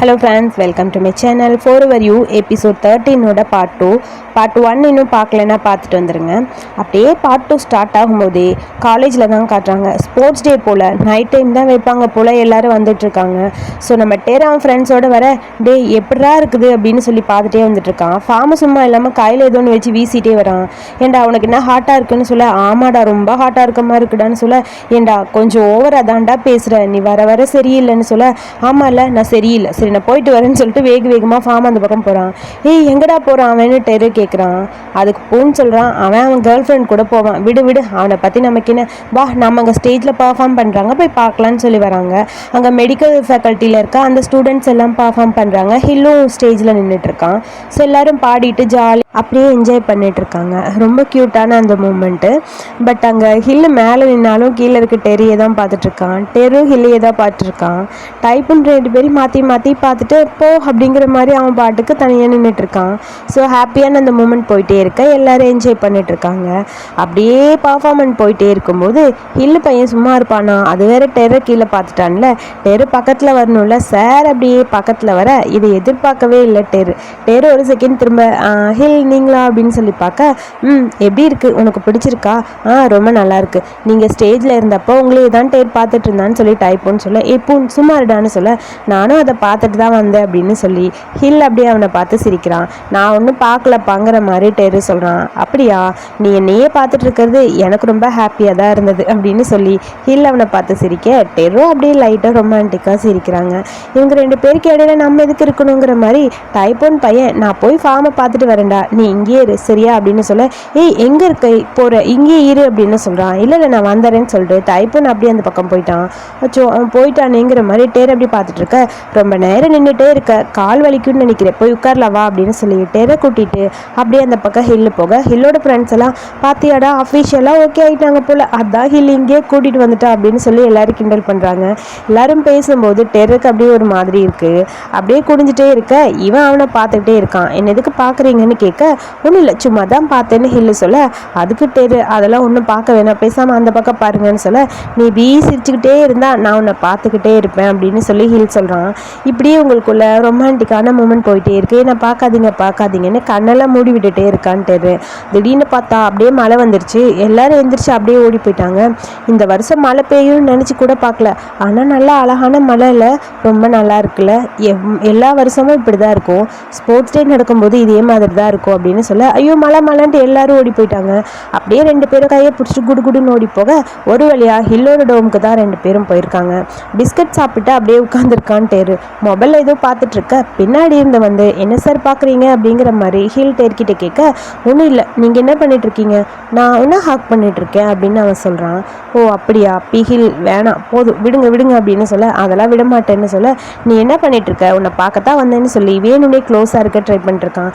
Hello friends welcome to my channel for over you episode தேர்ட்டீனோட part two part one இன்னும் பார்க்கலன்னா பார்த்துட்டு வந்துருங்க. அப்படியே பார்ட் டூ ஸ்டார்ட் ஆகும்போதே காலேஜில் தான் காட்டுறாங்க. ஸ்போர்ட்ஸ் டே போல் நைட் டைம் தான் வைப்பாங்க போல் எல்லோரும் வந்துட்டுருக்காங்க ஸோ நம்ம டேராம் ஃப்ரெண்ட்ஸோட வர டே எப்படா இருக்குது? அப்படின்னு சொல்லி பார்த்துட்டே வந்துட்டுருக்கான் ஃபார்ம சும்மா இல்லாமல் கையில் ஏதோ ஒன்று வச்சு வீசிட்டே வரான். ஏண்டா உனக்கு என்ன ஹாட்டாக இருக்குன்னு சொல்ல? ஆமாடா ரொம்ப ஹாட்டாக இருக்க மாதிரி இருக்குடான்னு சொல்ல. ஏண்டா கொஞ்சம் ஓவராக தான்டா பேசுகிற நீ வர வர சரியில்லைன்னு சொல்ல. ஆமாம்ல நான் சரியில்லை. சரி நான் போயிட்டு வரேன்னு சொல்லிட்டு வேக வேகமாக ஃபார்ம் அந்த பக்கம் போகிறான் ஏய் எங்கடா போகிறான் அவன்னு டெரு கேட்குறான் அதுக்கு போன்னு சொல்கிறான் அவன் அவன் கேர்ள் ஃப்ரெண்ட் கூட போவான். விடு விடு அவனை பற்றி நமக்கு என்ன? வா நம்ம அங்கே ஸ்டேஜில் பர்ஃபார்ம் பண்ணுறாங்க போய் பார்க்கலான்னு சொல்லி வராங்க. அங்கே மெடிக்கல் ஃபேக்கல்ட்டியில் இருக்க அந்த ஸ்டூடெண்ட்ஸ் எல்லாம் பர்ஃபார்ம் பண்ணுறாங்க ஹில்லும் ஸ்டேஜில் நின்றுட்டுருக்கான் ஸோ எல்லாரும் பாடிட்டு ஜாலி அப்படியே என்ஜாய் பண்ணிட்டு இருக்காங்க ரொம்ப க்யூட்டான அந்த மூமெண்ட்டு பட் அங்கே ஹில்லு மேலே நின்னாலும் கீழே இருக்க டெரியை தான் பார்த்துட்ருக்கான் டெரு ஹில்லையே தான் பார்த்துட்ருக்கான் டைப்புன்னு ரெண்டு பேரும் மாற்றி மாற்றி பார்த்துட்டு போ அப்படிங்கிற மாதிரி அவன் பாட்டுக்கு தனியாக நின்றுட்டுருக்கான் ஸோ ஹாப்பியான அந்த மூமெண்ட் போயிட்டே இருக்க. எல்லோரும் என்ஜாய் பண்ணிகிட்ருக்காங்க அப்படியே பர்ஃபார்மன்ஸ் போயிட்டே இருக்கும்போது ஹில்லு பையன் சும்மா இருப்பானா? அது வேற டெரை கீழே பார்த்துட்டான்ல. டெரு பக்கத்தில் வரணும்ல. சார் அப்படியே பக்கத்தில் வர இதை எதிர்பார்க்கவே இல்லை டெரு டெரு ஒரு செகண்ட் திரும்ப ஹில் நீங்களா அப்படின்னு சொல்லி பார்க்க ம் எப்படி இருக்கு? உனக்கு பிடிச்சிருக்கா? ஆ ரொம்ப நல்லா இருக்கு. நீங்கள் ஸ்டேஜில் இருந்தப்போ உங்களே தான் டேர் பார்த்துட்டு இருந்தான்னு சொல்லி டைப்போன்னு சொல்ல எப்போ சும்மா இருடான்னு சொல்ல நானும் அதை பார்த்துட்டு தான் வந்தேன் அப்படின்னு சொல்லி ஹில் அப்படியே அவனை பார்த்து சிரிக்கிறான். நான் ஒன்றும் பார்க்கலப்பாங்கிற மாதிரி டேரு சொல்கிறான் அப்படியா? நீ என்னையே பார்த்துட்டு இருக்கிறது எனக்கு ரொம்ப ஹாப்பியாக தான் இருந்தது அப்படின்னு சொல்லி ஹில் அவனை பார்த்து சிரிக்க டெரும் அப்படியே லைட்டாக ரொமான்டிக்காக சிரிக்கிறாங்க. இவங்க ரெண்டு பேருக்கு இடையில நம்ம எதுக்கு இருக்கணுங்கிற மாதிரி டைப்போன் பையன் நான் போய் ஃபார்மை பார்த்துட்டு வரேன்டா. நீ இங்கேயே இரு சரியா? அப்படின்னு சொல்ல ஏய் எங்கே இருக்க? போகிற இங்கேயே இரு அப்படின்னு சொல்கிறான் இல்லை இல்லை நான் வந்துடுறேன்னு சொல்லிட்டு தைப்பன் அப்படியே அந்த பக்கம் போயிட்டான். அச்சோ அவன் போயிட்டானேங்கிற மாதிரி டேர் அப்படி பார்த்துட்டு இருக்க? ரொம்ப நேரம் நின்றுட்டே இருக்க. கால் வலிக்கும்னு நினைக்கிறேன். போய் உட்கார்லவா அப்படின்னு சொல்லி டேரை கூட்டிட்டு அப்படியே அந்த பக்கம் ஹில்லு போக ஹில்லோட ஃப்ரெண்ட்ஸ் எல்லாம் பார்த்தியாடா அஃபிஷியலாக ஓகே ஆகிட்டாங்க போல். அதான் ஹில் இங்கேயே கூட்டிகிட்டு வந்துட்டா அப்படின்னு சொல்லி எல்லோரும் கிண்டல் பண்ணுறாங்க எல்லாரும் பேசும்போது டெருக்கு அப்படியே ஒரு மாதிரி இருக்குது அப்படியே குடிஞ்சிட்டே இருக்க. இவன் அவனை பார்த்துக்கிட்டே இருக்கான். என்ன எதுக்கு பார்க்குறீங்கன்னு கேட்க ஒன்றும் இல்லை சும்மா தான் பார்த்தேன்னு ஹில்லு சொல்ல அதுக்கு டெரு அதெல்லாம் ஒன்றும் பார்க்க வேணாம். பேசாமல் அந்த பக்கம் பாருங்கன்னு சொல்ல நீ இப்படி சிரிச்சுக்கிட்டே இருந்தால் நான் உன்னை பார்த்துக்கிட்டே இருப்பேன் அப்படின்னு சொல்லி ஹில் சொல்கிறான் இப்படியே உங்களுக்குள்ள ரொமான்டிக்கான மூமெண்ட் போயிட்டே இருக்கு. என்ன பார்க்காதீங்க பார்க்காதீங்கன்னு கண்ணெல்லாம் மூடி விட்டுட்டே இருக்கான்ட்டு திடீர்னு பார்த்தா அப்படியே மழை வந்துருச்சு. எல்லாரும் எந்திரிச்சு அப்படியே ஓடி போயிட்டாங்க. இந்த வருஷம் மழை பெய்யும்னு நினச்சி கூட பார்க்கல. ஆனால் நல்லா அழகான மழை இல்லை ரொம்ப நல்லா இருக்குல்ல. எவ்- எல்லா வருஷமும் இப்படி தான் இருக்கும். ஸ்போர்ட்ஸ் டே நடக்கும்போது இதே மாதிரி தான் இருக்கும். அப்படின்னு சொல்ல ஐயோ மழை மழைன்ட்டு எல்லாரும் ஓடி போயிட்டாங்க. அப்படியே ரெண்டு பேரும் கையை பிடிச்சிட்டு குடு குடுன்னு ஓடி போக ஒரு வழியாக ஹில்லோட டோமுக்கு தான் ரெண்டு பேரும் போயிருக்காங்க. பிஸ்கட் சாப்பிட்டு அப்படியே உட்காந்துருக்கான் டேரு மொபைலில் ஏதோ பார்த்துட்டு இருக்க பின்னாடி இருந்து வந்து என்ன சார் பார்க்குறீங்க? அப்படிங்கிற மாதிரி ஹில் டேர்கிட்ட கேட்க ஒன்றும் இல்லை. நீங்கள் என்ன பண்ணிட்டு இருக்கீங்க நான் என்ன ஹாக் பண்ணிட்டு இருக்கேன் அப்படின்னு அவன் சொல்கிறான் ஓ அப்படியா? பிஹில் வேணாம். போதும். விடுங்க விடுங்க. அப்படின்னு சொல்ல அதெல்லாம் விட மாட்டேன்னு சொல்ல நீ என்ன பண்ணிட்டு இருக்க உன்னை பார்க்கத்தான் வந்தேன்னு சொல்லி வேணும்னே க்ளோஸாக இருக்க ட்ரை பண்ணிட்டு இருக்கான்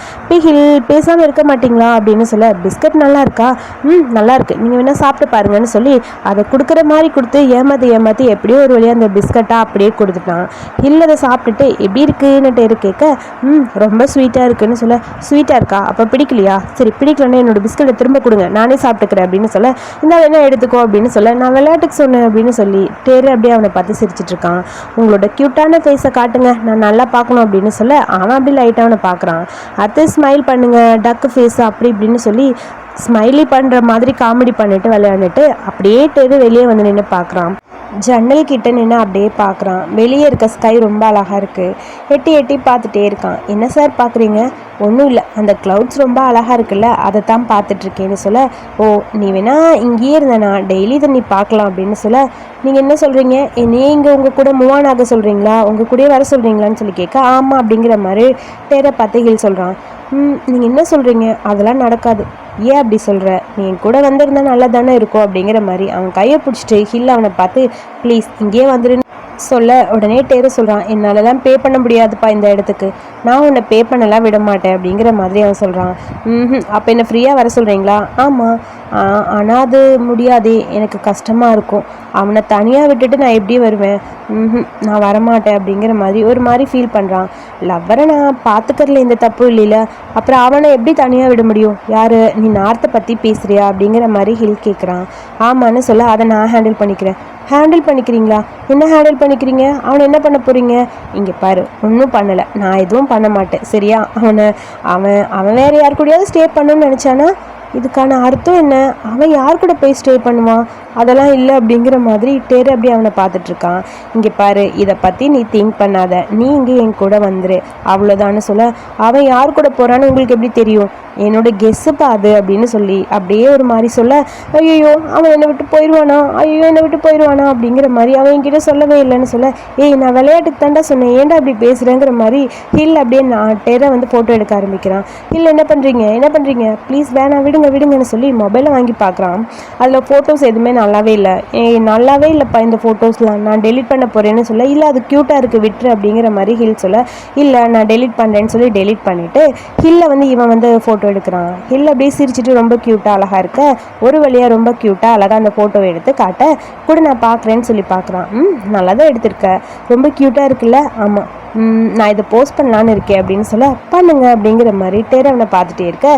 பிஹில் பேசாமல் இருக்க மாட்டீங்களா அப்படின்னு சொல்ல பிஸ்கட் நல்லா இருக்கா ம் நல்லா இருக்கு நீங்கள் வேணால் சாப்பிட்டு பாருங்கன்னு சொல்லி அதை கொடுக்குற மாதிரி கொடுத்து ஏமாத்தி ஏமாத்தி எப்படியோ ஒரு வழியாக அந்த பிஸ்கட்டாக அப்படியே கொடுத்துட்டான். இல்லை அதை சாப்பிட்டுட்டு எப்படி இருக்குன்னுட்டு கேட்க ம் ரொம்ப ஸ்வீட்டாக இருக்குன்னு சொல்ல ஸ்வீட்டாக இருக்கா? அப்போ பிடிக்கலையா? சரி பிடிக்கலன்னா என்னோடய பிஸ்கட்டை திரும்ப கொடுங்க. நானே சாப்பிட்டுக்கிறேன் அப்படின்னு சொல்ல இந்த வேணா எடுத்துக்கோ அப்படின்னு சொல்ல நான் விளையாட்டுக்கு சொன்னேன் அப்படின்னு சொல்லி டேரு அப்படியே அவனை பார்த்து சிரிச்சிட்டு இருக்கான். உங்களோட க்யூட்டான ஃபேஸை காட்டுங்க. நான் நல்லா பார்க்கணும் அப்படின்னு சொல்ல அவன் அப்படி லைட்டாக அவனை பார்க்குறான். அடுத்து ஸ்மைல் பண்ணுங்க. டக்கு ஃபேஸ் அப்படி இப்படின்னு சொல்லி ஸ்மைலி பண்ணுற மாதிரி காமெடி பண்ணிட்டு விளையாண்டுட்டு அப்படியே டெரு வெளியே வந்து நின்று பார்க்குறான் ஜன்னல் கிட்ட நின்று அப்படியே பார்க்குறான் வெளியே இருக்க ஸ்கை ரொம்ப அழகாக இருக்குது எட்டி எட்டி பார்த்துட்டே இருக்கான். என்ன சார் பார்க்குறீங்க ஒன்றும் இல்லை அந்த க்ளவுட்ஸ் ரொம்ப அழகாக இருக்குல்ல அதை தான் பார்த்துட்ருக்கேன்னு சொல்ல ஓ நீ வேணா இங்கேயே இருந்தனா டெய்லி இதை நீ பார்க்கலாம் அப்படின்னு சொல்ல நீங்கள் என்ன சொல்கிறீங்க என்னையே இங்கே உங்கள் கூட மூவான் ஆக சொல்கிறீங்களா உங்கள் கூடயே வர சொல்கிறீங்களான்னு சொல்லி கேட்க ஆமாம் அப்படிங்கிற மாதிரி பேரை பத்தைகள் ஹில் சொல்கிறான் ம் நீங்கள் என்ன சொல்கிறீங்க அதெல்லாம் நடக்காது. ஏன் அப்படி சொல்கிற நீ என் கூட வந்திருந்தா நல்லா தானே இருக்கும் அப்படிங்கிற மாதிரி அவன் கையை பிடிச்சிட்டு ஹில் அவனை பார்த்து ப்ளீஸ் இங்கேயே வந்துருன்னு சொல்ல உடனே டேரு சொல்கிறான் என்னாலலாம் பே பண்ண முடியாதுப்பா இந்த இடத்துக்கு. நான் உன்னை பே பண்ணலாம் விட மாட்டேன். அப்படிங்கிற மாதிரி அவன் சொல்கிறான் ம் அப்போ என்ன ஃப்ரீயாக வர சொல்கிறீங்களா ஆமாம் ஆனால் அது முடியாதே எனக்கு கஷ்டமாக இருக்கும். அவனை தனியாக விட்டுட்டு நான் எப்படி வருவேன்? ம்ஹும், நான் வரமாட்டேன் அப்படிங்கிற மாதிரி ஒரு மாதிரி ஃபீல் பண்ணுறான் லவ்வரை நான் பார்த்துக்கறதுல எந்த தப்பு இல்லைல்ல. அப்புறம் அவனை எப்படி தனியாக விட முடியும்? யார் நீ நார்த்தை பற்றி பேசுகிறியா அப்படிங்கிற மாதிரி ஹில் கேட்குறான் ஆமான்னு சொல்ல அதை நான் ஹேண்டில் பண்ணிக்கிறேன். ஹேண்டில் பண்ணிக்கிறீங்களா? என்ன ஹேண்டில் பண்ணிக்கிறீங்க? அவனை என்ன பண்ண போகிறீங்க இங்கே பாரு ஒன்றும் பண்ணலை. நான் எதுவும் பண்ண மாட்டேன். சரியா? அவனை அவன் அவன் வேறு யார் கூடயாவது ஸ்டே பண்ணணும்னு நினச்சானா இதுக்கான அர்த்தம் என்ன? அவன் யார் கூட போய் ஸ்டே பண்ணுவான்? அதெல்லாம் இல்லை அப்படிங்கிற மாதிரி டெரு அப்படி அவனை பார்த்துட்ருக்கான். இங்கே பாரு இதை பற்றி நீ திங்க் பண்ணாத. நீ இங்கே என் கூட வந்துரு. அவ்வளோதான்னு சொல்ல அவன் யார் கூட போகிறான்னு உங்களுக்கு எப்படி தெரியும்? என்னோட கெஸ்ஸுப்பா அது அப்படின்னு சொல்லி அப்படியே ஒரு மாதிரி சொல்ல ஐயோ அவன் என்னை விட்டு போயிடுவானா ஐயோ என்னை விட்டு போயிடுவானா அப்படிங்கிற மாதிரி அவன் என்கிட்ட சொல்லவே இல்லைன்னு சொல்ல ஏய் நான் விளையாட்டுக்கு தாண்டா சொன்னேன். ஏன்டா அப்படி பேசுகிறேங்கிற மாதிரி ஹில் அப்படியே நான் டெரை வந்து ஃபோட்டோ எடுக்க ஆரம்பிக்கிறான். ஹில் என்ன பண்ணுறீங்க என்ன பண்ணுறீங்க ப்ளீஸ் வேணாம் விடுங்க விடுங்கன்னு சொல்லி மொபைலை வாங்கி பார்க்குறான். அதில் ஃபோட்டோஸ் எதுவுமே நல்லாவே இல்லை. ஏய் நல்லாவே இல்லைப்பா இந்த ஃபோட்டோஸ்லாம் நான் டெலிட் பண்ண போகிறேன்னு சொல்ல இல்லை அது க்யூட்டாக இருக்குது விட்டுரு அப்படிங்கிற மாதிரி ஹில் சொல்ல இல்லை நான் டெலிட் பண்ணுறேன்னு சொல்லி டெலிட் பண்ணிவிட்டு ஹில்லை வந்து இவன் வந்து ஃபோட்டோ எடுக்கிறான். ஹில் அப்படியே சிரிச்சிட்டு ரொம்ப க்யூட்டாக அழகாக இருக்க ஒரு வழியாக ரொம்ப க்யூட்டாக அழகாக அந்த ஃபோட்டோவை எடுத்து காட்ட கூட நான் பார்க்குறேன்னு சொல்லி பார்க்குறான் ம் நல்லா தான் எடுத்திருக்க. ரொம்ப க்யூட்டாக இருக்குல்ல? ஆமாம் நான் இதை போஸ்ட் பண்ணலான்னு இருக்கேன் அப்படின்னு சொல்ல பண்ணுங்க அப்படிங்கிற மாதிரி டேர் அவனை பார்த்துட்டே இருக்க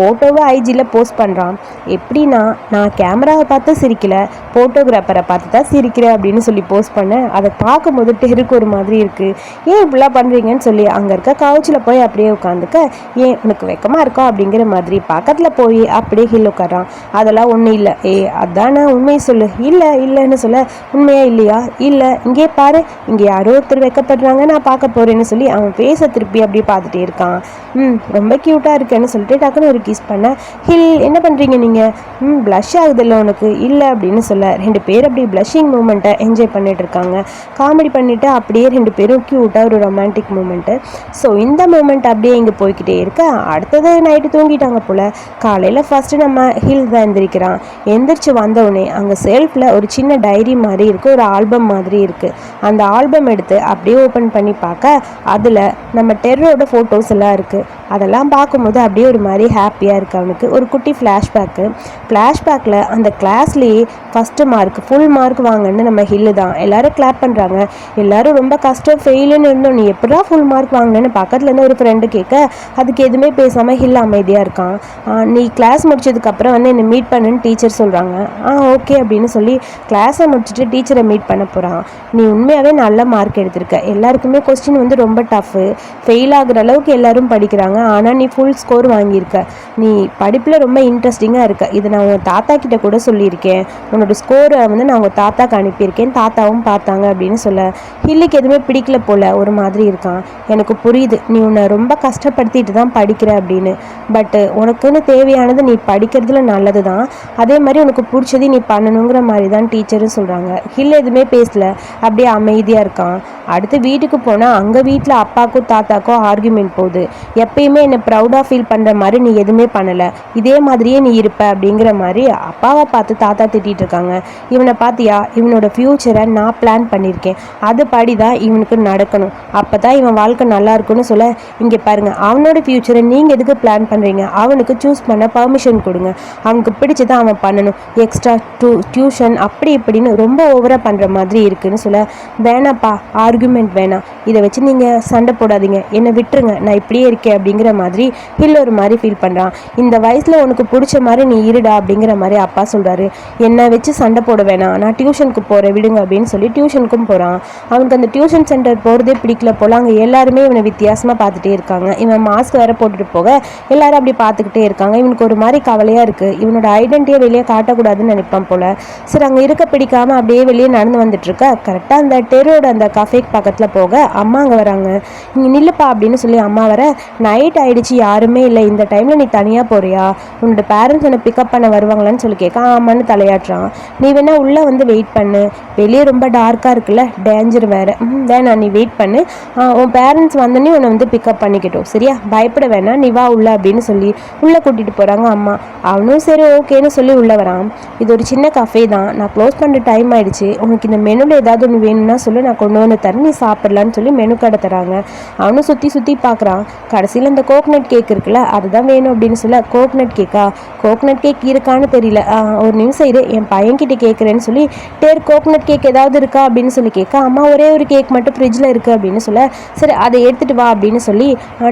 ஃபோட்டோவை ஐஜியில் போஸ்ட் பண்ணுறான் எப்படின்னா நான் கேமராவை பார்த்து சிரிக்கல ஃபோட்டோகிராஃபரை பார்த்து தான் சிரிக்கிறேன் அப்படின்னு சொல்லி போஸ்ட் பண்ணேன் அதை பார்க்கும்போது டெருக்கு ஒரு மாதிரி இருக்குது ஏன் இப்படிலாம் பண்ணுறீங்கன்னு சொல்லி அங்கே இருக்க கவுச்சில் போய் அப்படியே உட்காந்துக்க ஏன் உனக்கு வெக்கமாக இருக்கா அப்படிங்கிற மாதிரி பக்கத்தில் போய் அப்படியே ஹில் உட்காரான் அதெல்லாம் ஒன்றும் இல்லை. ஏ அதானே உண்மையை சொல்லு. இல்லை இல்லைன்னு சொல்ல உண்மையா இல்லையா? இல்லை இங்கே பாரு இங்கே யாரோ ஒருத்தர் வெக்கப்படுறாங்க நான் பார்க்க போகிறேன்னு சொல்லி அவன் ஃபேஸை திருப்பி அப்படியே பார்த்துட்டே இருக்கான். ம் ரொம்ப க்யூட்டாக இருக்கேன்னு சொல்லிட்டு டக்குன்னு ஒரு கிஸ் பண்ண ஹில் என்ன பண்ணுறீங்க நீங்கள் ம் ப்ளஷ் ஆகுதில்ல உனக்கு? இல்லை அப்படின்னு சொல்ல ரெண்டு பேர் அப்படி ப்ளஷிங் மூமெண்ட்டை என்ஜாய் பண்ணிட்டு இருக்காங்க. காமெடி பண்ணிவிட்டு அப்படியே ரெண்டு பேரும் க்யூட்டாக ஒரு ரொமான்டிக் மூமெண்ட்டு ஸோ இந்த மூமெண்ட் அப்படியே இங்கே போய்க்கிட்டே இருக்க. அடுத்தது நைட்டு தூங்கிட்டாங்க போல். காலையில் ஃபஸ்ட்டு நம்ம ஹில் தான் எந்திரிக்கிறான். எந்திரிச்சு வந்தவுடனே அங்கே செல்ஃபில் ஒரு சின்ன டைரி மாதிரி இருக்குது ஒரு ஆல்பம் மாதிரி இருக்குது அந்த ஆல்பம் எடுத்து அப்படியே ஓப்பன் பண்ணி பார்க்க அதில் நம்ம டெர்ரோட ஃபோட்டோஸ் எல்லாம் இருக்குது அதெல்லாம் பார்க்கும்போது அப்படியே ஒரு மாதிரி ஹாப்பி ஹாப்பியாக இருக்குது அவனுக்கு ஒரு குட்டி ஃப்ளாஷ்பேக்கு ஃப்ளாஷ்பேக்கில் அந்த கிளாஸ்லேயே ஃபஸ்ட்டு மார்க் ஃபுல் மார்க் வாங்கன்னு நம்ம ஹில்லு தான். எல்லோரும் கிளாப் பண்ணுறாங்க எல்லோரும் ரொம்ப கஷ்டம் ஃபெயிலுன்னு இருந்தோம். நீ எப்படா ஃபுல் மார்க் வாங்கினேன்னு பக்கத்துலேருந்து ஒரு ஃப்ரெண்டு கேட்க அதுக்கு எதுவுமே பேசாமல் ஹில் அமைதியாக இருக்கான். ஆ, நீ கிளாஸ் முடிச்சதுக்கப்புறம் வந்து என்னை மீட் பண்ணுன்னு டீச்சர் சொல்கிறாங்க ஆ ஓகே அப்படின்னு சொல்லி கிளாஸை முடிச்சுட்டு டீச்சரை மீட் பண்ண போகிறான் நீ உண்மையாகவே நல்ல மார்க் எடுத்திருக்க. எல்லாருக்குமே கொஸ்டின் வந்து ரொம்ப டஃப்பு ஃபெயில் ஆகுற அளவுக்கு எல்லாரும் படிக்கிறாங்க. ஆனால் நீ ஃபுல் ஸ்கோர் வாங்கியிருக்க. நீ படிப்பில் ரொம்ப இன்ட்ரெஸ்டிங்காக இருக்க. இதை நான் உன் தாத்தா கிட்ட கூட சொல்லியிருக்கேன். உன்னோட ஸ்கோரை வந்து நான் உங்கள் தாத்தாக்கு அனுப்பியிருக்கேன். தாத்தாவும் பார்த்தாங்க அப்படின்னு சொல்ல. ஹில்லுக்கு எதுவுமே பிடிக்கல போல ஒரு மாதிரி இருக்கான். எனக்கு புரியுது. நீ உன்னை ரொம்ப கஷ்டப்படுத்திட்டு தான் படிக்கிற அப்படின்னு. பட்டு உனக்குன்னு தேவையானது நீ படிக்கிறதுல நல்லது தான் அதே மாதிரி உனக்கு பிடிச்சது நீ பண்ணணுங்கிற மாதிரி தான் டீச்சரும் சொல்கிறாங்க ஹில் எதுவுமே பேசல. அப்படியே அமைதியாக இருக்கான். அடுத்து வீட்டுக்கு போனால் அங்கே வீட்டில் அப்பாக்கும் தாத்தாக்கும் ஆர்குமெண்ட் போகுது. எப்பயுமே என்னை ப்ரௌடாக ஃபீல் பண்ணுற மாதிரி நீ எதுவுமே பண்ணலை. இதே மாதிரியே நீ இருப்ப அப்படிங்கிற மாதிரி அப்பாவை பார்த்து தாத்தா திட்டிகிட்டு இருக்காங்க. இவனை பார்த்தியா? இவனோட ஃப்யூச்சரை நான் பிளான் பண்ணியிருக்கேன் அது படி தான் இவனுக்கு நடக்கணும். அப்போ தான் இவன் வாழ்க்கை நல்லா இருக்கும்னு சொல்ல இங்கே பாருங்கள் அவனோட ஃப்யூச்சரை நீங்கள் எதுக்கு பிளான் பண்ணுறீங்க அவனுக்கு சூஸ் பண்ண பர்மிஷன் கொடுங்க. அவனுக்கு பிடிச்சதை அவன் பண்ணணும். எக்ஸ்ட்ரா டூ டியூஷன் அப்படி இப்படின்னு ரொம்ப ஓவராக பண்ணுற மாதிரி இருக்குதுன்னு சொல்ல வேணாப்பா ஆர்குமெண்ட் வேணாம். இதை வச்சு நீங்கள் சண்டை போடாதீங்க. என்னை விட்டுருங்க. நான் இப்படியே இருக்கேன் அப்படிங்கிற மாதிரி ஹில் ஒரு மாதிரி ஃபீல் பண்ணுறான் இந்த வயசில் உனக்கு பிடிச்ச மாதிரி நீ இருடா அப்படிங்கிற மாதிரி அப்பா சொல்கிறாரு என்னை வச்சு சண்டை போட வேணாம். நான் டியூஷனுக்கு போகிறேன் விடுங்க அப்படின்னு சொல்லி டியூஷனுக்கும் போகிறான் அவனுக்கு அந்த டியூஷன் சென்டர் போகிறதே பிடிக்கல. போல அங்கே எல்லாருமே இவனை வித்தியாசமாக பார்த்துட்டே இருக்காங்க. இவன் மாஸ்க் வேற போட்டுட்டு போக எல்லாரும் அப்படி பார்த்துக்கிட்டே இருக்காங்க. இவனுக்கு ஒரு மாதிரி கவலையாக இருக்குது இவனோட ஐடென்டிட்டியை வெளியே காட்டக்கூடாதுன்னு நினைப்பான் போல. சரி அங்கே இருக்க பிடிக்காம அப்படியே வெளியே நடந்து வந்துட்டுருக்க கரெக்டாக அந்த டெரோட அந்த கஃபேக்கு பக்கத்தில் போக அம்மா அங்கே வராங்க. இங்கே நில்லுப்பா அப்படின்னு சொல்லி அம்மா வர நைட் ஆயிடுச்சு. யாருமே இல்லை. இந்த டைமில் நீ தனியாக போறியா? உன்னோட பேரண்ட்ஸ் என்னை பிக்கப் பண்ண வருவாங்களான்னு சொல்லி கேட்க ஆமான்னு தலையாட்டுறான். நீ வேணா உள்ளே வந்து வெயிட் பண்ணு. வெளியே ரொம்ப டார்க்காக இருக்குல்ல டேஞ்சர் வேறு. ம் நீ வெயிட் பண்ணு. ஆ, உன் பேரண்ட்ஸ் வந்தோடனே உன்னை வந்து பிக்கப் பண்ணிக்கிட்டோம். சரியா? பயப்பட வேணாம். நீ வா உள்ள அப்படின்னு சொல்லி உள்ளே கூட்டிகிட்டு போகிறாங்க அம்மா. அவனும் சரி ஓகேன்னு சொல்லி உள்ளே வரான். இது ஒரு சின்ன கஃபே தான். நான் க்ளோஸ் பண்ணுற டைம் ஆயிடுச்சு. உனக்கு இந்த மெனுவில் ஏதாவது ஒன்று வேணும்னா சொல்லி. நான் கொண்டு வந்து தரேன். நீ சாப்பிட்லான்னு சொல்லி சொல்லி மெனு கடை தராங்க. அவனும் சுற்றி சுற்றி பார்க்குறான் கடைசியில் இந்த கோகனட் கேக் இருக்குல்ல அதுதான் வேணும் அப்படின்னு சொல்ல கோக்னட் கேக்கா கோக்னட் கேக் இருக்கான்னு தெரியல. ஒரு நிமிஷம் இரு என் பையன்கிட்ட கேட்குறேன்னு சொல்லி டேர் கோக்னட் கேக் ஏதாவது இருக்கா? அப்படின்னு சொல்லி கேட்க அம்மா ஒரே ஒரு கேக் மட்டும் ஃப்ரிட்ஜில் இருக்குது அப்படின்னு சொல்ல சரி அதை எடுத்துகிட்டு வா. அப்படின்னு சொல்லி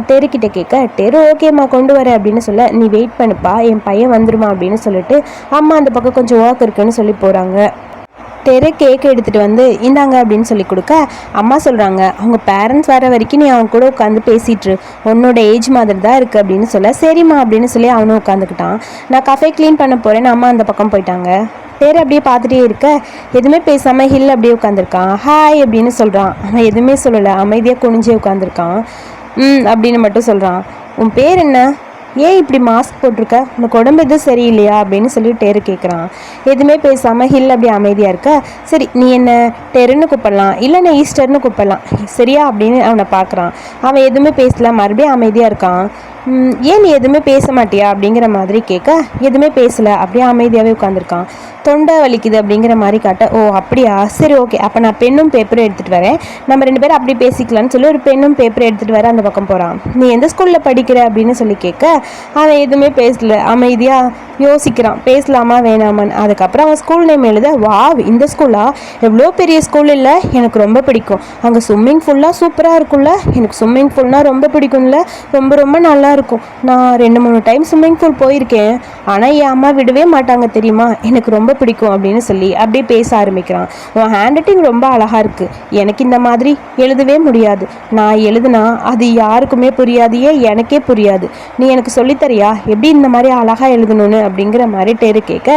டேரு கிட்ட கேட்க டேரு ஓகேம்மா கொண்டு வரேன். அப்படின்னு சொல்ல நீ வெயிட் பண்ணுப்பா என் பையன் வந்துடுமா அப்படின்னு சொல்லிட்டு அம்மா அந்த பக்கம் கொஞ்சம் ஒர்க் இருக்குன்னு சொல்லி போகிறாங்க தெரு கேக் எடுத்துகிட்டு வந்து இந்தாங்க அப்படின்னு சொல்லி கொடுக்க அம்மா சொல்கிறாங்க அவங்க பேரண்ட்ஸ் வர வரைக்கும் நீ அவங்க கூட உட்காந்து பேசிட்டு உன்னோட ஏஜ் மாதிரி தான் இருக்குது அப்படின்னு சொல்ல சரிம்மா அப்படின்னு சொல்லி அவனும் உட்காந்துக்கிட்டான் நான் கஃபே க்ளீன் பண்ண போகிறேன்னு அம்மா அந்த பக்கம் போயிட்டாங்க. பேர் அப்படியே பார்த்துட்டே இருக்க எதுவுமே பேசாமல் ஹில் அப்படியே உட்காந்துருக்கான் ஹாய் அப்படின்னு சொல்கிறான் அவன் எதுவுமே சொல்லலை. அமைதியாக குனிஞ்சே உட்காந்துருக்கான் ம் அப்படின்னு மட்டும் சொல்கிறான் உன் பேர் என்ன? ஏன் இப்படி மாஸ்க் போட்டிருக்க? உனக்கு உடம்பு எதுவும் சரியில்லையா? அப்படின்னு சொல்லி டேரு கேட்குறான் எதுவுமே பேசாமல் ஹில் அப்படி அமைதியாக இருக்க. சரி நீ என்ன டெருன்னு கூப்பிடலாம்? இல்லை நான் ஈஸ்டர்னு கூப்பிடலாம். சரியா? அப்படின்னு அவனை பார்க்குறான். அவன் எதுவுமே பேசல. மறுபடியும் அமைதியாக இருக்கான். ஏன் நீ எதுவுமே பேச மாட்டியா அப்படிங்கிற மாதிரி கேட்க எதுவுமே பேசலை. அப்படியே அமைதியாகவே உட்காந்துருக்கான் தொண்டை வலிக்குது அப்படிங்கிற மாதிரி காட்ட ஓ அப்படியா? சரி ஓகே அப்போ நான் பெண்ணும் பேப்பரும் எடுத்துகிட்டு வரேன். நம்ம ரெண்டு பேரும் அப்படி பேசிக்கலாம்னு சொல்லி ஒரு பெண்ணும் பேப்பரும் எடுத்துகிட்டு வர அந்த பக்கம் போகிறான் நீ எந்த ஸ்கூலில் படிக்கிற அப்படின்னு சொல்லி கேட்க அவன் எதுவுமே பேசல. அமைதியாக யோசிக்கிறான். பேசலாமா வேணாமான்னு. அதுக்கப்புறம் அவன் ஸ்கூல் நேம் எழுத வா இந்த ஸ்கூலா எவ்வளோ பெரிய ஸ்கூல் இல்லை. எனக்கு ரொம்ப பிடிக்கும். அங்கே ஸ்விம்மிங் ஃபுல்லாக சூப்பராக இருக்கும்ல. எனக்கு ஸ்விம்மிங் ஃபுல்னால் ரொம்ப பிடிக்கும்ல. ரொம்ப ரொம்ப நல்லா இருக்கும். நான் ரெண்டு மூணு டைம் ஸ்விம்மிங் பூல் போயிருக்கேன். ஆனால் என் அம்மா விடவே மாட்டாங்க தெரியுமா? எனக்கு ரொம்ப பிடிக்கும் அப்படின்னு சொல்லி அப்படியே பேச ஆரம்பிக்கிறான். உன் ஹேண்ட் ரைட்டிங் ரொம்ப அழகாக இருக்குது எனக்கு இந்த மாதிரி எழுதவே முடியாது. நான் எழுதுனா அது யாருக்குமே புரியாது. ஏன் எனக்கே புரியாது. நீ எனக்கு சொல்லித்தரியா? எப்படி இந்த மாதிரி அழகாக எழுதணும்னு அப்படிங்கிற மாதிரி டேரு கேட்க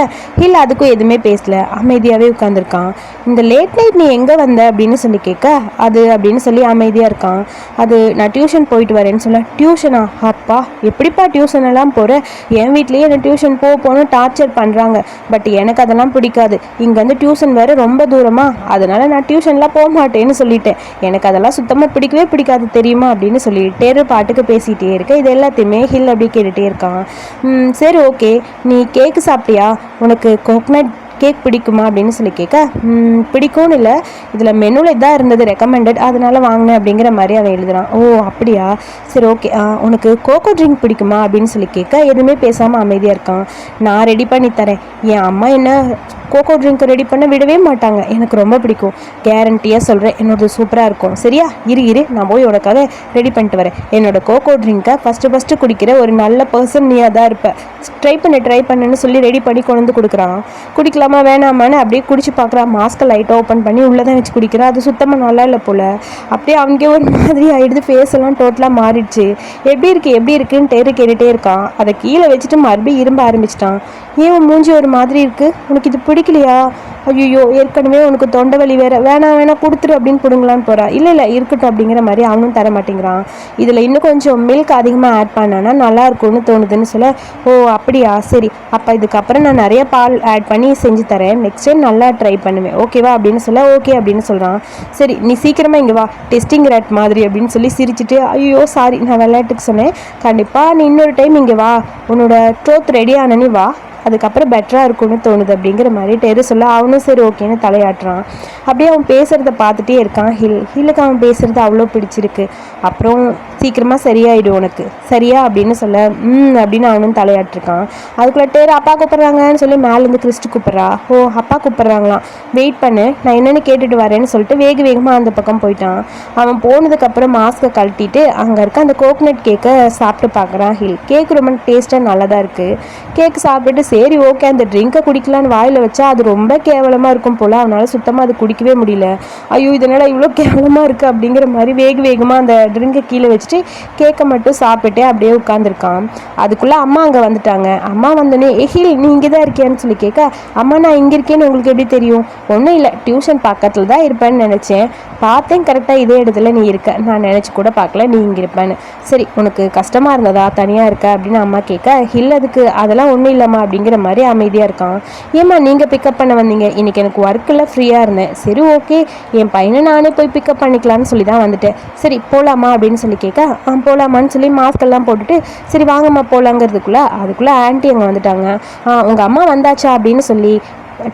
இல்லை அதுக்கும் எதுவுமே பேசல. அமைதியாகவே உட்காந்துருக்கான் இந்த லேட் நைட் நீ எங்கே வந்த? அப்படின்னு சொல்லி கேட்க அது அப்படின்னு சொல்லி அமைதியாக இருக்கான். அது நான் டியூஷன் போயிட்டு வரேன்னு சொல்ல டியூஷனா அப்பா எப்படிப்பா டியூஷன் எல்லாம் போகிற என் வீட்லேயே என்ன டியூஷன் போக போகணும் டார்ச்சர் பண்ணுறாங்க பட் எனக்கு அதெல்லாம் பிடிக்காது. இங்கேருந்து டியூஷன் வேறு ரொம்ப தூரமா? அதனால நான் டியூஷன்லாம் போக மாட்டேன்னு சொல்லிட்டேன். எனக்கு அதெல்லாம் சுத்தமாக பிடிக்கவே பிடிக்காது தெரியுமா? அப்படின்னு சொல்லிட்டே பாட்டுக்கு பேசிகிட்டே இருக்கேன் இது எல்லாத்தையுமே ஹில் அப்படி கேட்டுகிட்டே இருக்கான். சரி ஓகே நீ கேக்கு சாப்பிட்டியா? உனக்கு கோக்னட் கேக் பிடிக்குமா அப்படின்னு சொல்லி கேட்க பிடிக்கும்னு இல்லை. இதில் மெனுவில் இதாக இருந்தது ரெக்கமெண்டட் அதனால வாங்கினேன் அப்படிங்கிற மாதிரி அவன் எழுதுறான். ஓ அப்படியா? சரி ஓகே உனக்கு கோகோ ட்ரிங்க் பிடிக்குமா? அப்படின்னு சொல்லி கேட்க எதுவுமே பேசாமல் அமைதியாக இருக்கான். நான் ரெடி பண்ணி தரேன். என் அம்மா என்ன கோகோ ட்ரிங்க் ரெடி பண்ண விடவே மாட்டாங்க. எனக்கு ரொம்ப பிடிக்கும். கேரண்டியாக சொல்கிறேன் என்னோடது சூப்பராக இருக்கும். சரியா? இரு இரு. நான் போய் உனக்காக ரெடி பண்ணிட்டு வரேன். என்னோட கோகோ ட்ரிங்க்கை ஃபஸ்ட்டு ஃபஸ்ட்டு குடிக்கிற ஒரு நல்ல பர்சன் நீயாக தான் இருப்பேன் ட்ரை பண்ண ட்ரை பண்ணுன்னு சொல்லி ரெடி பண்ணி கொண்டு வந்து கொடுக்குறான். குடிக்கலாமா வேணாமான்னு அப்படியே குடிச்சு பார்க்குறான். மாஸ்க்கை லைட்டாக ஓப்பன் பண்ணி உள்ளே தான் வச்சு குடிக்கிறான். அது சுத்தமாக நல்லா இல்லை போல். அப்படியே அவனுக்கே ஒரு மாதிரி ஆகிடுது ஃபேஸ் எல்லாம் டோட்டலாக மாறிடுச்சு. எப்படி இருக்குது எப்படி இருக்குன்னு டேரு கேட்டுகிட்டே இருக்கான். அதை கீழே வச்சுட்டு மறுபடியும் இரும்ப ஆரம்பிச்சிட்டான். ஏன் மூஞ்சி ஒரு மாதிரி இருக்குது உனக்கு இது பிடிக்கலையா ஐயோ ஏற்கனவே உனக்கு தொண்டை வலி வேற. வேணாம் வேணாம் கொடுத்துரு அப்படின்னு பிடுங்கலான்னு போகிறா இல்லை இல்லை இருக்கட்டும் அப்படிங்கிற மாதிரி அவனும் தர மாட்டேங்கிறான். இதில் இன்னும் கொஞ்சம் மில்க் அதிகமாக ஆட் பண்ணானா நல்லா இருக்கும்னு தோணுதுன்னு சொல்ல ஓ அப்படியா? சரி. அப்போ இதுக்கப்புறம் நான் நிறைய பால் ஆட் பண்ணி செஞ்சு தரேன். நெக்ஸ்ட் டைம் நல்லா ட்ரை பண்ணுவேன். ஓகேவா அப்படின்னு சொல்ல ஓகே அப்படின்னு சொல்கிறான் சரி நீ சீக்கிரமாக இங்கே வா. டெஸ்டிங் ரேட் மாதிரி அப்படின்னு சொல்லி சிரிச்சிட்டு ஐயோ சாரி நான் விளையாட்டுக்கு சொன்னேன். கண்டிப்பாக நீ இன்னொரு டைம் இங்கே வா. உன்னோட ட்ரோத் ரெடி ஆனனே வா. அதுக்கப்புறம் பெட்டராக இருக்கும்னு தோணுது அப்படிங்கிற மாதிரி டெரு சொல்ல அவனும் சரி ஓகேன்னு தலையாட்டுறான். அப்படியே அவன் பேசுகிறத பார்த்துட்டே இருக்கான். ஹில் ஹில்லுக்கு அவன் பேசுகிறது அவ்வளோ பிடிச்சிருக்கு. அப்புறம் சீக்கிரமாக சரியாயிடும் உனக்கு. சரியா அப்படின்னு சொல்ல ம் அப்படின்னு அவனும் தலையாட்டிருக்கான். அதுக்குள்ளே டேர் அப்பா கூப்பிட்றாங்கன்னு சொல்லி மேலேருந்து கிறிஸ்ட்டு கூப்பிட்றா. ஓ அப்பா கூப்பிட்றாங்களாம். வெயிட் பண்ணு நான் என்னென்னு கேட்டுட்டு வரேன்னு சொல்லிட்டு வேக வேகமாக அந்த பக்கம் போயிட்டான். அவன் போனதுக்கப்புறம் மாஸ்க்கை கழட்டிட்டு அங்கே இருக்க அந்த கோகனட் கேக்கை சாப்பிட்டு பார்க்குறான் ஹில். கேக் ரொம்ப டேஸ்ட்டாக நல்லா தான் இருக்குது கேக் சாப்பிட்டுட்டு சரி ஓகே அந்த ட்ரிங்கை குடிக்கலான்னு வாயில் வச்சா அது ரொம்ப கேவலமாக இருக்கும் போல். அவனால் சுத்தமாக அது குடிக்கவே முடியல. ஐயோ இதனால் இவ்வளோ கேவலமாக இருக்குது அப்படிங்கிற மாதிரி வேக வேகமாக அந்த ட்ரிங்கை கீழே வச்சுட்டு கேக்கை மட்டும் சாப்பிட்டு அப்படியே உட்காந்துருக்கான் அதுக்குள்ளே அம்மா அங்கே வந்துட்டாங்க. அம்மா வந்தோடனே எஹில் ஹில் நீ இங்கே தான் இருக்கியான்னு சொல்லி கேட்க அம்மா நான் இங்கே இருக்கேன்னு உங்களுக்கு எப்படி தெரியும்? ஒன்றும் இல்லை டியூஷன் பக்கத்தில் தான் இருப்பேன்னு நினச்சேன். பார்த்தேன் கரெக்டாக இதே இடத்துல நீ இருக்க. நான் நினச்சி கூட பார்க்கல நீ இங்கே இருப்பேன்னு. சரி உனக்கு கஷ்டமாக இருந்ததா? தனியாக இருக்க? அப்படின்னு அம்மா கேட்க ஹில் அதுக்கு அதெல்லாம் ஒன்றும் இல்லைம்மா அப்படிங்கிற மாதிரி அமைதியாக இருக்கான். ஏம்மா நீங்கள் பிக்கப் பண்ண வந்தீங்க? இன்னைக்கு எனக்கு ஒர்க்கில் ஃப்ரீயாக இருந்தேன். சரி ஓகே என் பையனை நானே போய் பிக்கப் பண்ணிக்கலாம்னு சொல்லி தான் வந்துட்டேன். சரி போகலாமா அப்படின்னு சொல்லி கேட்க பார்த்தா போகலாமான்னு சொல்லி மாஸ்கெல்லாம் போட்டுட்டு சரி வாங்கம்மா போகலாங்கிறதுக்குள்ளே அதுக்குள்ளே ஆன்ட்டி அங்கே வந்துட்டாங்க. ஆ உங்கள் அம்மா வந்தாச்சா? அப்படின்னு சொல்லி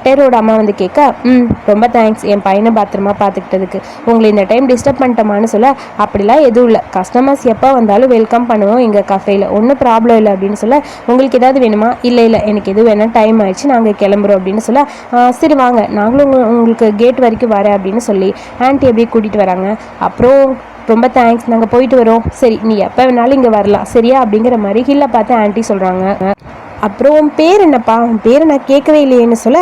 டெரோட அம்மா வந்து கேட்க ம் ரொம்ப தேங்க்ஸ் என் பையனை பத்திரமா பார்த்துக்கிட்டதுக்கு. உங்களை இந்த டைம் டிஸ்டர்ப் பண்ணிட்டோமான்னு சொல்ல அப்படிலாம் எதுவும் இல்லை. கஸ்டமர்ஸ் எப்போ வந்தாலும் வெல்கம் பண்ணுவோம் எங்கள் கஃபேயில் ஒன்றும் ப்ராப்ளம் இல்லை. அப்படின்னு சொல்ல உங்களுக்கு ஏதாவது வேணுமா? இல்லை இல்லை. எனக்கு எதுவும் வேணால் டைம் ஆயிடுச்சு. நாங்கள் கிளம்புறோம். அப்படின்னு சொல்ல "ஆ, சரி வாங்க. நாங்களும் உங்களுக்கு கேட் வரைக்கும் வரேன். அப்படின்னு சொல்லி ஆன்ட்டி அப்படியே கூட்டிகிட்டு வராங்க. அப்புறம் ரொம்ப தேங்க்ஸ் நாங்கள் போயிட்டு வரோம். சரி நீ எப்போ வேணாலும் இங்கே வரலாம். சரியா? அப்படிங்கிற மாதிரி ஹில்லை பார்த்து ஆன்ட்டி சொல்கிறாங்க அப்புறம் உன் பேர் என்னப்பா? உன் பேரை நான் கேட்கவே இல்லையேன்னு சொல்ல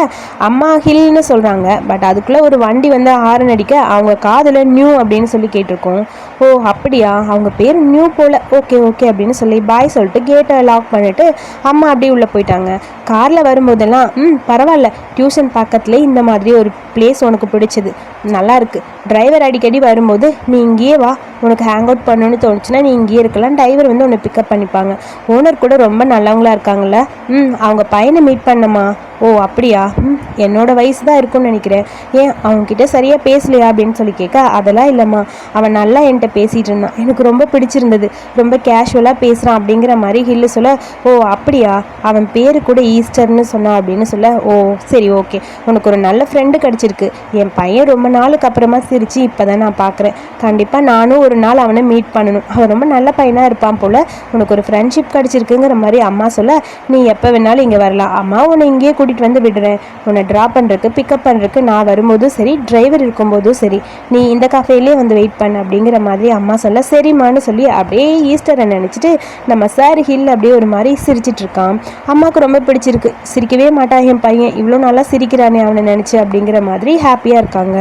அம்மா ஹில்னு சொல்கிறாங்க பட் அதுக்குள்ளே ஒரு வண்டி வந்து ஹாரன் அடிக்க அவங்க காதில் நியூ அப்படின்னு சொல்லி கேட்டிருக்கோம். ஓ அப்படியா? அவங்க பேர் நியூ போல். ஓகே ஓகே அப்படின்னு சொல்லி பாய் சொல்லிட்டு கேட்டை லாக் பண்ணிவிட்டு அம்மா அப்படியே உள்ளே போயிட்டாங்க. காரில் வரும்போதெல்லாம் ம் பரவாயில்ல. டியூஷன் பக்கத்துலேயே இந்த மாதிரி ஒரு பிளேஸ் உனக்கு பிடிச்சது. நல்லாயிருக்கு டிரைவர் அடிக்கடி வரும்போது நீ இங்கேயே வா. உனக்கு ஹேங் அவுட் பண்ணணும்னு தோணுச்சுன்னா நீ இங்கேயே இருக்கலாம். டிரைவர் வந்து உன்னை பிக்கப் பண்ணிப்பாங்க. ஓனர் கூட ரொம்ப நல்லவங்களா இருக்காங்கல்ல? ம் அவங்க பையனை மீட் பண்ணமா ஓ அப்படியா? ம் என்னோட வயசு தான் இருக்கும்னு நினைக்கிறேன். ஏன் அவன்கிட்ட சரியாக பேசலையா அப்படின்னு சொல்லி கேட்க அதெல்லாம் இல்லைம்மா. அவன் நல்லா என்கிட்ட பேசிகிட்டு இருந்தான். எனக்கு ரொம்ப பிடிச்சிருந்தது. ரொம்ப கேஷுவலாக பேசுகிறான் அப்படிங்கிற மாதிரி ஹில்லு சொல்ல ஓ அப்படியா? அவன் பேர் கூட ஈஸ்டர்னு சொன்னான் அப்படின்னு சொல்ல ஓ சரி ஓகே. உனக்கு ஒரு நல்ல ஃப்ரெண்டு கிடச்சிருக்கு. என் பையன் ரொம்ப நாளுக்கு அப்புறமா சிரித்து இப்போ தான் நான் பார்க்குறேன் கண்டிப்பாக நானும் ஒரு நாள் அவனை மீட் பண்ணணும். அவன் ரொம்ப நல்ல பையனாக இருப்பான் போல். உனக்கு ஒரு ஃப்ரெண்ட்ஷிப் கிடச்சிருக்குங்கிற மாதிரி அம்மா சொல்ல நீ எப்போ வேணாலும் இங்கே வரலாம். அம்மா உன்னை இங்கேயே கூட்டிகிட்டு வந்து விடுறேன். உன்னை ட்ராப் பண்ணுறதுக்கு பிக்கப் பண்ணுறதுக்கு நான் வரும்போதும் சரி டிரைவர் இருக்கும்போதும் சரி நீ இந்த கஃபேலே வந்து வெயிட் பண்ண அப்படிங்கிற மாதிரி அம்மா சொல்ல சரிம்மான்னு சொல்லி அப்படியே ஈஸ்டரை நினச்சிட்டு நம்ம சார் ஹில் அப்படியே ஒரு மாதிரி சிரிச்சிட்டு இருக்கான். அம்மாவுக்கு ரொம்ப பிடிச்சிருக்கு. சிரிக்கவே மாட்டான் என் பையன். இவ்வளோ நல்லா சிரிக்கிறானே அவனை நினச்சி அப்படிங்கிற மாதிரி ஹாப்பியாக இருக்காங்க.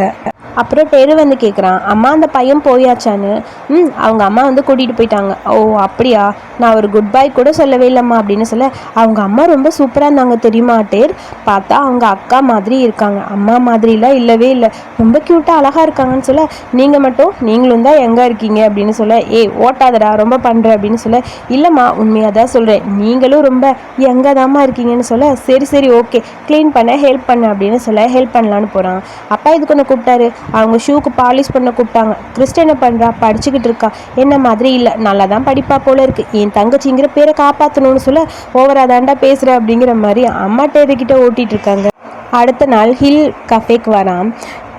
அப்புறம் டெரு வந்து கேட்குறான் அம்மா அந்த பையன் போயாச்சான்னு? ம் அவங்க அம்மா வந்து கூட்டிகிட்டு போயிட்டாங்க. ஓ அப்படியா? நான் ஒரு குட் பை கூட சொல்லவே இல்லைம்மா அப்படின்னு சொல்ல அவங்க அம்மா ரொம்ப சூப்பராக இருந்தாங்க தெரியுமா டேர் பார்த்தா அவங்க அக்கா மாதிரி இருக்காங்க. அம்மா மாதிரிலாம் இல்லவே இல்லை ரொம்ப க்யூட்டாக அழகாக இருக்காங்கன்னு சொல்ல நீங்கள் மட்டும் நீங்களும் தான் எங்கே இருக்கீங்க? அப்படின்னு சொல்ல ஏ ஓட்டாதடா ரொம்ப பண்ணுற அப்படின்னு சொல்ல இல்லைம்மா உண்மையாக தான் சொல்கிறேன் நீங்களும் ரொம்ப எங்கே தாம்மா இருக்கீங்கன்னு சொல்ல சரி சரி ஓகே க்ளீன் பண்ண ஹெல்ப் பண்ண அப்படின்னு சொல்ல ஹெல்ப் பண்ணலான்னு போகிறான் அப்பா இதுக்கு ஒன்று கூப்பிட்டாரு? அவங்க ஷூக்கு பாலிஷ் பண்ண கூப்பிட்டாங்க. கிறிஸ்டி என்ன பண்ணுறா படிச்சுக்கிட்டு இருக்கா. என்ன மாதிரி இல்லை. நல்லா தான் படிப்பா போல இருக்கு. என் தங்கச்சிங்கிற பேரை காப்பாற்றணும்னு சொல்ல ஓவரா தாண்டா பேசுகிற அப்படிங்கிற மாதிரி அம்மா டேருக்கிட்ட ஓட்டிகிட்டு இருக்காங்க. அடுத்த நாள் ஹில் கஃபேக்கு வரான்.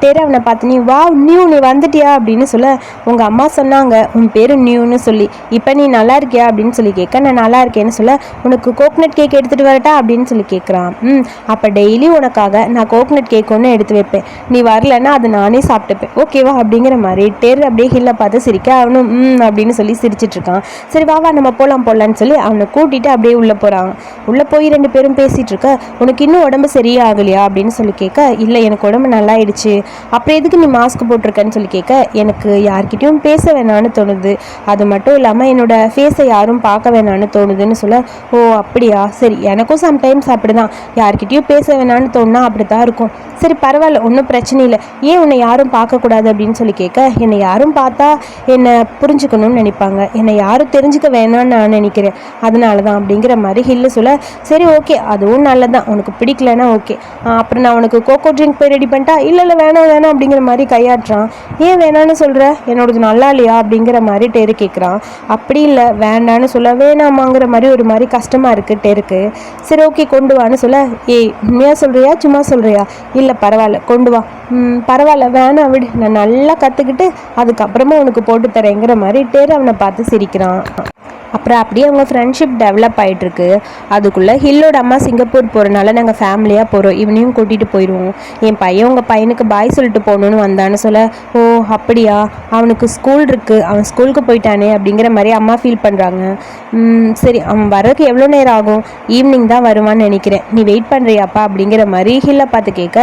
பேர் அவனை பார்த்து நீ வா நியூ நீ வந்துட்டியா? அப்படின்னு சொல்ல உங்கள் அம்மா சொன்னாங்க உன் பேர் நியூன்னு சொல்லி. இப்போ நீ நல்லா இருக்கியா? அப்படின்னு சொல்லி கேட்க நான் நல்லா இருக்கேன்னு சொல்ல உனக்கு கோக்னட் கேக் எடுத்துகிட்டு வரட்டா? அப்படின்னு சொல்லி கேட்குறான். ம் அப்போ டெய்லி உனக்காக நான் கோக்னட் கேக் ஒன்று எடுத்து வைப்பேன். நீ வரலன்னா அது நானே சாப்பிட்டுப்பேன். ஓகேவா அப்படிங்கிற மாதிரி டேர் அப்படியே ஹில்லை பார்த்து சிரிக்க அவனும் ம் அப்படின்னு சொல்லி சிரிச்சிட்டு இருக்கான். சரி வா வா நம்ம போகலாம் போகலான்னு சொல்லி அவனை கூட்டிட்டு அப்படியே உள்ளே போகிறாங்க உள்ளே போய் ரெண்டு பேரும் பேசிகிட்டு இருக்க உனக்கு இன்னும் உடம்பு சரியாகலையா? அப்படின்னு சொல்லி கேட்க இல்லை எனக்கு உடம்பு நல்லாயிடுச்சு. அப்புறம் எதுக்கு நீ மாஸ்க் போட்டிருக்கன்னு சொல்லி கேட்க எனக்கு யார்கிட்டையும் பேச வேணான்னு தோணுது. அது மட்டும் இல்லாமல் என்னோட ஃபேஸை யாரும் பார்க்க வேணான்னு தோணுதுன்னு சொல்ல ஓ அப்படியா? சரி எனக்கும் சம்டைம்ஸ் அப்படிதான். யார்கிட்டையும் பேச வேணான்னு தோணுனா அப்படி தான் இருக்கும். சரி பரவாயில்ல ஒன்றும் பிரச்சனை இல்லை. ஏன் உன்னை யாரும் பார்க்கக்கூடாது அப்படின்னு சொல்லி கேட்க என்னை யாரும் பார்த்தா என்னை புரிஞ்சுக்கணும்னு நினைப்பாங்க. என்னை யாரும் தெரிஞ்சுக்க வேணாம்னு நான் நினைக்கிறேன். அதனால தான் அப்படிங்கிற மாதிரி ஹில்லு சொல்ல சரி ஓகே அதுவும் நல்லதான் உனக்கு பிடிக்கலன்னா ஓகே அப்புறம் நான் உனக்கு கோகோ ட்ரிங்க் போய் ரெடி பண்ணிட்டா? இல்லை இல்லை வேணாம். வேணாம் அப்படிங்கிற மாதிரி கையாட்டுறான். ஏன் வேணான்னு சொல்கிற என்னோடது நல்லா இல்லையா? அப்படிங்கிற மாதிரி டேரு கேட்குறான் அப்படி இல்லை வேண்டான்னு சொல்ல வேணாமாங்கிற மாதிரி ஒரு மாதிரி கஷ்டமாக இருக்குது டேருக்கு. சரி ஓகே கொண்டு வான்னு சொல்ல ஏய் உண்மையாக சொல்கிறியா சும்மா சொல்கிறியா இல்லை பரவாயில்ல கொண்டு வா. ம், பரவாயில்ல வேணாம் விடு. நான் நல்லா கற்றுக்கிட்டு அதுக்கப்புறமா உனக்கு போட்டு தரேங்கிற மாதிரி டெரு அவனை பார்த்து சிரிக்கிறான். அப்புறம் அப்படியே அவங்க ஃப்ரெண்ட்ஷிப் டெவலப் ஆகிட்டுருக்கு அதுக்குள்ளே ஹில்லோட அம்மா சிங்கப்பூர் போகிறனால நாங்கள் ஃபேமிலியாக போகிறோம் இவனையும் கூட்டிகிட்டு போயிடுவோம் என் பையன் உங்கள் பையனுக்கு பாய் சொல்லிட்டு போகணுன்னு வந்தான்னு சொல்ல ஓ அப்படியா? அவனுக்கு ஸ்கூல் இருக்குது அவன் ஸ்கூலுக்கு போயிட்டானே? அப்படிங்கிற மாதிரி அம்மா ஃபீல் பண்ணுறாங்க சரி அவன் வர்றதுக்கு எவ்வளோ நேரம் ஆகும்? ஈவினிங் தான் வருவான்னு நினைக்கிறேன். நீ வெயிட் பண்ணுறியாப்பா அப்படிங்கிற மாதிரி ஹில்லை பார்த்து கேட்க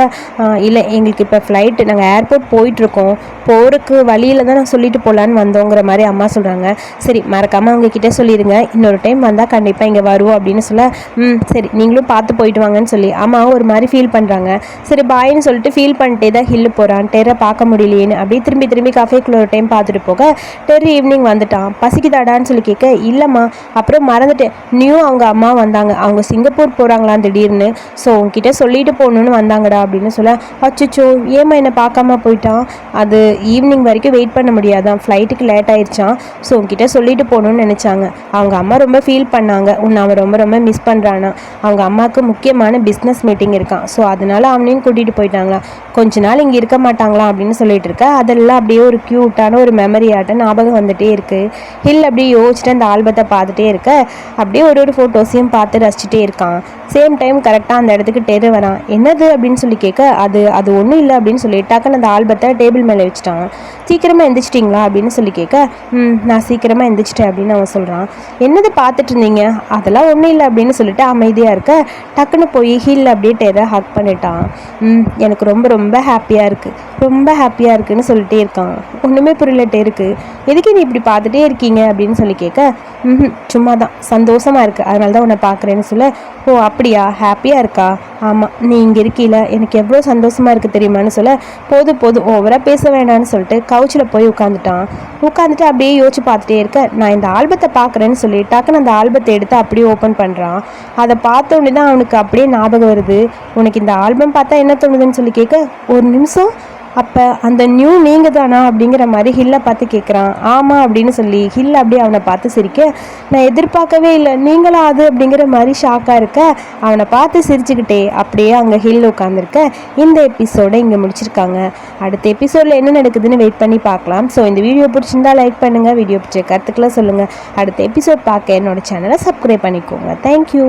இல்லை எங்களுக்கு இப்போ ஃப்ளைட்டு நாங்கள் ஏர்போர்ட் போயிட்டுருக்கோம். போகிறதுக்கு வழியில் தான் நான் சொல்லிட்டு போகலான்னு வந்தோங்கிற மாதிரி அம்மா சொல்கிறாங்க சரி மறக்காமல் அவங்க கிட்டே சொல்லிடுங்க இன்னொரு டைம் வந்தால் கண்டிப்பாக இங்கே வருவோம் அப்படின்னு சொல்ல ம் சரி நீங்களும் பார்த்து போயிட்டு வாங்கன்னு சொல்லி அம்மா ஒரு மாதிரி ஃபீல் பண்ணுறாங்க சரி பாயின்னு சொல்லிட்டு ஃபீல் பண்ணிட்டே தான் ஹில்லு போகிறான் டெரை பார்க்க முடியலையேன்னு அப்படியே திரும்பி திரும்பி கஃபேக்குள்ள ஒரு டைம் பார்த்துட்டு போக டெர் ஈவினிங் வந்துட்டான். பசிக்குதாடான்னு சொல்லி கேட்க இல்லைம்மா அப்புறம் மறந்துட்டேன் நியூ அவங்க அம்மா வந்தாங்க. அவங்க சிங்கப்பூர் போகிறாங்களாம் திடீர்னு. ஸோ உங்ககிட்ட சொல்லிட்டு போகணுன்னு வந்தாங்கடா அப்படின்னு சொல்ல அச்சுச்சோ ஏம்மா என்னை பார்க்காம போயிட்டான்? அது ஈவினிங் வரைக்கும் வெயிட் பண்ண முடியாதான். ஃப்ளைட்டுக்கு லேட் ஆயிடுச்சான் ஸோ உங்ககிட்ட சொல்லிட்டு போகணுன்னு நினச்சாங்க. அவங்க அம்மா ரொம்ப ஃபீல் பண்ணாங்க. உன்னை அவன் ரொம்ப ரொம்ப மிஸ் பண்ணுறானா அவங்க அம்மாவுக்கு முக்கியமான பிஸ்னஸ் மீட்டிங் இருக்கான் ஸோ அதனால அவனையும் கூட்டிகிட்டு போயிட்டாங்களா? கொஞ்ச நாள் இங்கே இருக்க மாட்டாங்களா அப்படின்னு சொல்லிட்டு இருக்க. அதெல்லாம் அப்படியே ஒரு க்யூட்டான ஒரு மெமரி ஆட்ட ஞாபகம் வந்துட்டே இருக்குது ஹில் அப்படியே யோசிச்சுட்டு அந்த ஆல்பத்தை பார்த்துட்டே இருக்க. அப்படியே ஒரு ஒரு ஃபோட்டோஸையும் பார்த்து ரசிச்சுட்டே இருக்கான். சேம் டைம் கரெக்டாக அந்த இடத்துக்கு டெரு வரான். என்னது அப்படின்னு சொல்லி கேட்க அது அது ஒன்றும் இல்லை அப்படின்னு சொல்லி டக்குன்னு அந்த ஆல்பத்தை டேபிள் மேலே வச்சுட்டான். சீக்கிரமாக எந்திரிச்சிட்டிங்களா அப்படின்னு சொல்லி கேட்க ம் நான் சீக்கிரமாக எந்திரிச்சிட்டேன் அப்படின்னு அவன் சொல்கிறான் என்னது பார்த்துட்டு இருந்தீங்க? அதெல்லாம் ஒன்றும் இல்லை அப்படின்னு சொல்லிட்டு அமைதியாக இருக்க டக்குன்னு போய் ஹீலில் அப்படியே டெரை ஹக் பண்ணிட்டான். ம் எனக்கு ரொம்ப ரொம்ப ஹாப்பியாக இருக்குது ரொம்ப ஹாப்பியாக இருக்குன்னு சொல்லிட்டே இருக்கான். ஒன்றுமே புரியல டெருக்கு எதுக்கு நீ இப்படி பார்த்துட்டே இருக்கீங்க? அப்படின்னு சொல்லி கேட்க ம் சும்மா தான் சந்தோஷமாக இருக்குது அதனால தான் உன்னை பார்க்குறேன்னு சொல்ல ஓ அப்படியா? ஹாப்பியாக இருக்கா? ஆமாம் நீ இங்கே இருக்கீல? எனக்கு எவ்வளோ சந்தோஷமாக இருக்குது தெரியுமான்னு சொல்ல போதும் போதும். ஓவராக பேச வேண்டாம்னு சொல்லிட்டு கவுச்சில் போய் உட்காந்துட்டான் உட்காந்துட்டு அப்படியே யோசிச்சு பார்த்துட்டே இருக்க நான் இந்த ஆல்பத்தை பார்க்குறேன்னு சொல்லி டக்குன்னு அந்த ஆல்பத்தை எடுத்து அப்படியே ஓப்பன் பண்ணுறான் அதை பார்த்த உடனே தான் அவனுக்கு அப்படியே ஞாபகம் வருது. உனக்கு இந்த ஆல்பம் பார்த்தா என்ன தோணுதுன்னு சொல்லி கேட்க ஒரு நிமிஷம். அப்போ அந்த நியூ நீங்கள் தானா அப்படிங்கிற மாதிரி ஹில்லை பார்த்து கேட்குறான் ஆமாம் அப்படின்னு சொல்லி ஹில் அப்படியே அவனை பார்த்து சிரிக்க நான் எதிர்பார்க்கவே இல்லை. நீங்களா அது? அப்படிங்கிற மாதிரி ஷாக்காக இருக்க அவனை பார்த்து சிரிச்சுக்கிட்டே அப்படியே அங்கே ஹில் உட்காந்துருக்க இந்த எபிசோடை இங்கே முடிச்சிருக்காங்க. அடுத்த எபிசோடில் என்ன நடக்குதுன்னு வெயிட் பண்ணி பார்க்கலாம். ஸோ இந்த வீடியோ பிடிச்சிருந்தா லைக் பண்ணுங்கள் வீடியோ பிடிச்ச கருத்துக்களை சொல்லுங்கள் அடுத்த எபிசோட் பார்க்க என்னோட சேனலை சப்ஸ்கிரைப் பண்ணிக்கோங்க. தேங்க்யூ